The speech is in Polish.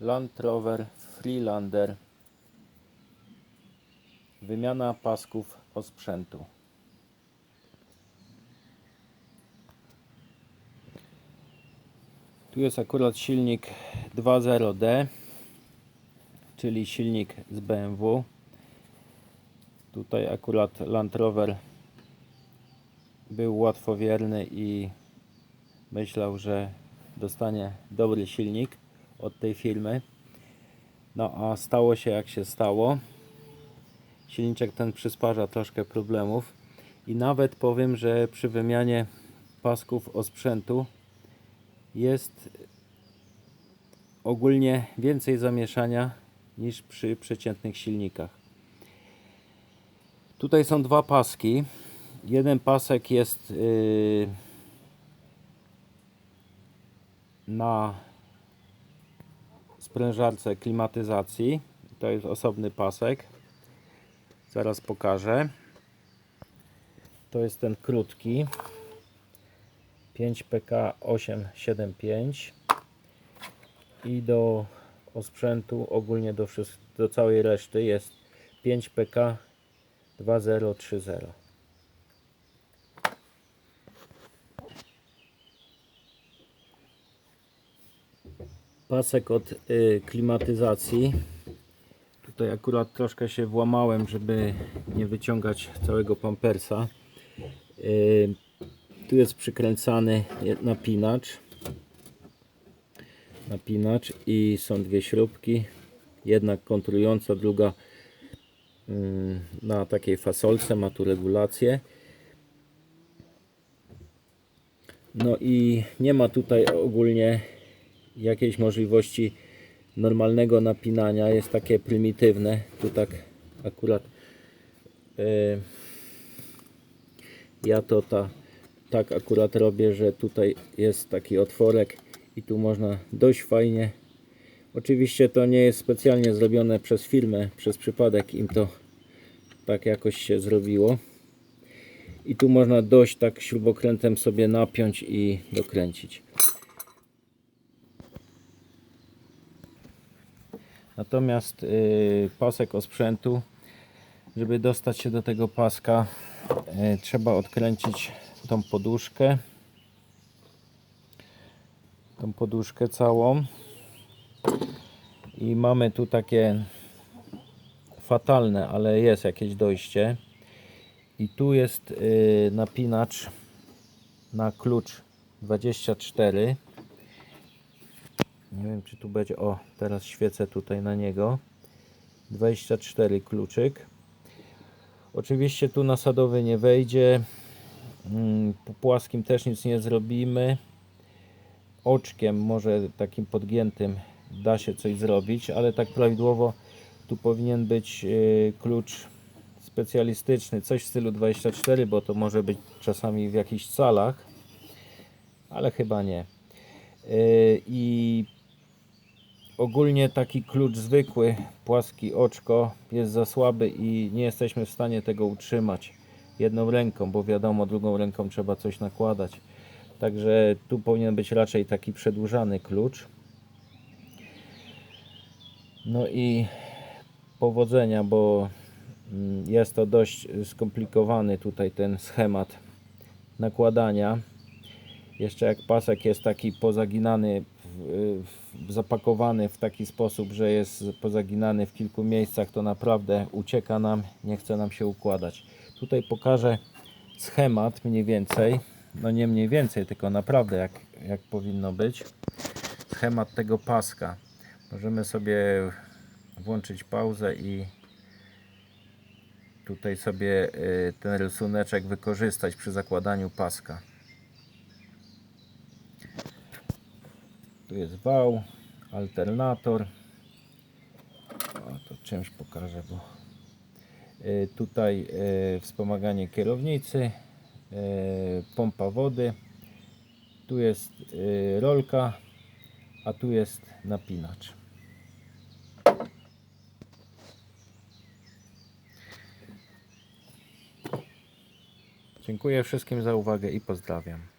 Land Rover Freelander. Wymiana pasków osprzętu. Tu jest akurat silnik 2.0D, czyli silnik z BMW. Tutaj akurat Land Rover był łatwowierny i myślał, że dostanie dobry silnik od tej firmy. No a stało się jak się stało. Silniczek ten przysparza troszkę problemów i nawet powiem, że przy wymianie pasków osprzętu jest ogólnie więcej zamieszania niż przy przeciętnych silnikach. Tutaj są dwa paski. Jeden pasek jest yy, na sprężarce klimatyzacji. To jest osobny pasek. Zaraz pokażę. To jest ten krótki. 5PK 875 i do osprzętu ogólnie do, do całej reszty jest 5PK 2030. Pasek od y, klimatyzacji. Tutaj akurat troszkę się włamałem, żeby nie wyciągać całego pampersa. Y, tu jest przykręcany napinacz. Napinacz i są dwie śrubki. Jedna kontrująca, druga mm, na takiej fasolce, ma tu regulację. No i nie ma tutaj ogólnie jakiejś możliwości normalnego napinania. Jest takie prymitywne. Tu tak akurat e, ja to ta, tak akurat robię, że tutaj jest taki otworek i tu można dość fajnie. Oczywiście to nie jest specjalnie zrobione przez firmę, przez przypadek im to tak jakoś się zrobiło. I tu można dość tak śrubokrętem sobie napiąć i dokręcić. Natomiast y, pasek osprzętu, żeby dostać się do tego paska, y, trzeba odkręcić tą poduszkę. Tą poduszkę całą. I mamy tu takie fatalne, ale jest jakieś dojście. I tu jest y, napinacz na klucz 24. Nie wiem czy tu będzie. O, teraz świecę tutaj na niego. 24 kluczyk. Oczywiście tu nasadowy nie wejdzie. Mm, Po płaskim też nic nie zrobimy. Oczkiem, może takim podgiętym, da się coś zrobić, ale tak prawidłowo tu powinien być y, klucz specjalistyczny, coś w stylu 24, bo to może być czasami w jakichś calach, ale chyba nie. Y, I ogólnie taki klucz zwykły, płaski oczko jest za słaby i nie jesteśmy w stanie tego utrzymać jedną ręką, bo wiadomo, drugą ręką trzeba coś nakładać. Także tu powinien być raczej taki przedłużany klucz. No i powodzenia, bo mm, jest to dość skomplikowany tutaj ten schemat nakładania. Jeszcze jak pasek jest taki pozaginany, zapakowany w taki sposób, że jest pozaginany w kilku miejscach, to naprawdę ucieka nam, nie chce nam się układać. Tutaj pokażę schemat mniej więcej, no nie mniej więcej, tylko naprawdę jak, jak powinno być. Schemat tego paska. Możemy sobie włączyć pauzę i tutaj sobie y, ten rysuneczek wykorzystać przy zakładaniu paska. Jest wał, alternator. O, to czymś pokażę, bo y, tutaj y, wspomaganie kierownicy, y, pompa wody. Tu jest rolka, a tu jest napinacz. Dziękuję wszystkim za uwagę i pozdrawiam.